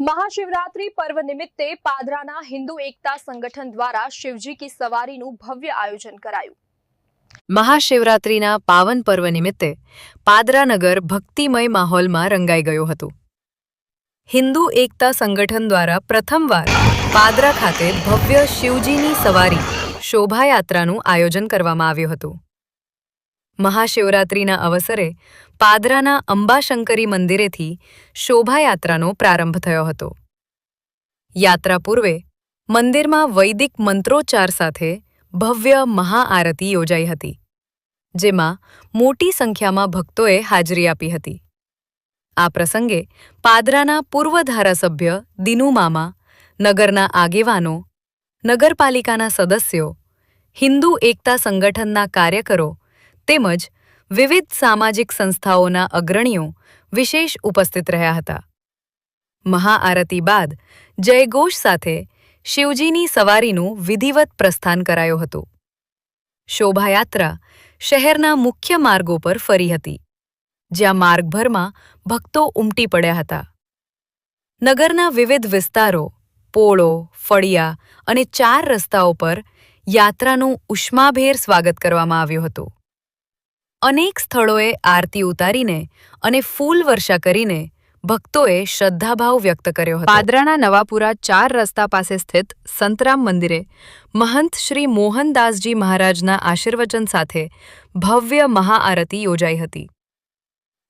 મહાશિવરાત્રી પર્વ નિમિત્તે પાદરાના હિન્દુ એકતા સંગઠન દ્વારા શિવજી કી સવારીનું ભવ્ય આયોજન કરાયું. મહાશિવરાત્રીના પાવન પર્વ નિમિત્તે પાદરાનગર ભક્તિમય માહોલમાં રંગાઈ ગયું હતું. હિન્દુ એકતા સંગઠન દ્વારા પ્રથમવાર પાદરા ખાતે ભવ્ય શિવજીની સવારી શોભાયાત્રાનું આયોજન કરવામાં આવ્યું હતું. મહાશિવરાત્રિના અવસરે પાદરાના અંબાશંકરી મંદિરેથી શોભાયાત્રાનો પ્રારંભ થયો હતો. યાત્રા પૂર્વે મંદિરમાં વૈદિક મંત્રોચ્ચાર સાથે ભવ્ય મહાઆરતી યોજાઈ હતી, જેમાં મોટી સંખ્યામાં ભક્તોએ હાજરી આપી હતી. આ પ્રસંગે પાદરાના પૂર્વ ધારાસભ્ય દિનુ મામા, નગરના આગેવાનો, નગરપાલિકાના સદસ્યો, હિન્દુ એકતા સંગઠનના કાર્યકરો તેમજ વિવિધ સામાજિક સંસ્થાઓના અગ્રણીઓ વિશેષ ઉપસ્થિત રહ્યા હતા. મહાઆરતી બાદ જયઘોષ સાથે શિવજીની સવારીનું વિધિવત પ્રસ્થાન કરાયું હતું. શોભાયાત્રા શહેરના મુખ્ય માર્ગો પર ફરી હતી, જ્યાં માર્ગભરમાં ભક્તો ઉમટી પડ્યા હતા. નગરના વિવિધ વિસ્તારો, પોળો, ફળિયા અને ચાર રસ્તાઓ પર યાત્રાનું ઉષ્માભેર સ્વાગત કરવામાં આવ્યું હતું. અનેક સ્થળોએ આરતી ઉતારીને અને ફૂલ વર્ષા કરીને ભક્તોએ શ્રદ્ધાભાવ વ્યક્ત કર્યો હતો. પાદરાના નવાપુરા ચાર રસ્તા પાસે સ્થિત સંતરામ મંદિરે મહંત શ્રી મોહનદાસજી મહારાજના આશીર્વચન સાથે ભવ્ય મહાઆરતી યોજાઈ હતી.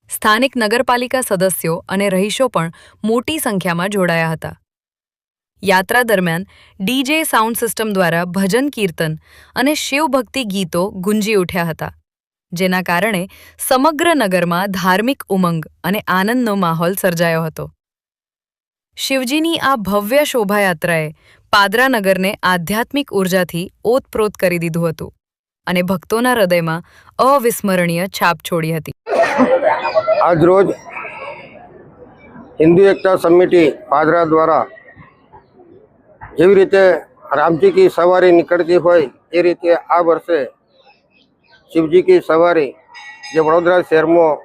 સ્થાનિક નગરપાલિકા સદસ્યો અને રહીશો પણ મોટી સંખ્યામાં જોડાયા હતા. યાત્રા દરમિયાન ડીજે સાઉન્ડ સિસ્ટમ દ્વારા ભજન કીર્તન અને શિવભક્તિ ગીતો ગુંજી ઉઠ્યા હતા. જેના કારણે સમગ્ર નગરમાં ધાર્મિક ઉમંગ અને આનંદનો માહોલ સર્જાયો હતો. શિવજીની આ ભવ્ય શોભાયાત્રાએ પાદરા આધ્યાત્મિક ઉર્જાથી ઓતપ્રોત કરી દીધું હતું અને ભક્તોના હૃદયમાં અવિસ્મરણીય છાપ છોડી હતી. આજરોજ હિન્દુ એકતા સમિતિ પાદરા દ્વારા જેવી રીતે રામજી કી સવારી નીકળતી હોય એ રીતે આ વર્ષે શિવજી કી સવારી જે વડોદરા શહેરમાં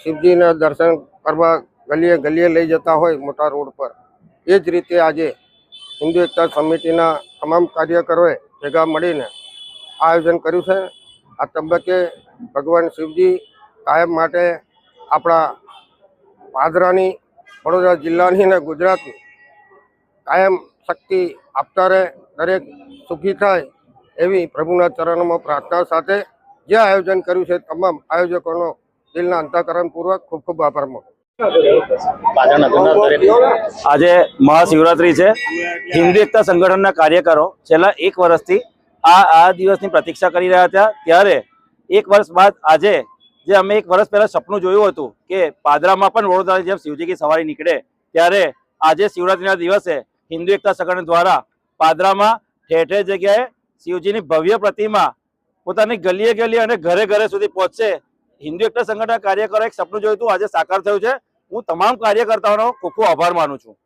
શિવજીના દર્શન કરવા ગલીએ ગલીએ લઈ જતા હોય મોટા રોડ પર, એ જ રીતે આજે હિન્દુ એકતા સમિતિના તમામ કાર્યકરોએ ભેગા મળીને આયોજન કર્યું છે. આ તબક્કે ભગવાન શિવજી કાયમ માટે આપણા પાદરાની વડોદરા જિલ્લાની અને ગુજરાતની કાયમ શક્તિ આપતા રહે, દરેક સુખી થાય એવી પ્રભુના ચરણોમાં પ્રાર્થના સાથે જે આયોજન કર્યું છે તમામ આયોજકોનો દિલના અંતઃકરણપૂર્વક ખૂબ ખૂબ આભાર માનું આજે મહાશિવરાત્રી છે. હિન્દુ એકતા સંગઠનના કાર્યકરો છેલ્લા એક વર્ષથી આ આ દિવસની પ્રતીક્ષા કરી રહ્યા હતા. ત્યારે એક વર્ષ બાદ આજે જે અમે એક વર્ષ પહેલા સપનું જોયું હતું કે પાદરામાં પણ વડોદરા જેમ શિવજી કી સવારી નીકળે ત્યારે આજે શિવરાત્રીના દિવસે હિન્દુ એકતા સંગઠન દ્વારા પાદરામાં ઠેર ઠેર જગ્યાએ શિવજીની ભવ્ય પ્રતિમા પોતાની ગલીએ ગલીએ અને ઘરે ઘરે સુધી પહોંચશે. હિન્દુ એકતા સંગઠનના કાર્યકરો એક સપનું જોયું હતું, આજે સાકાર થયું છે. હું તમામ કાર્યકર્તાઓનો ખૂબ ખૂબ આભાર માનું છું.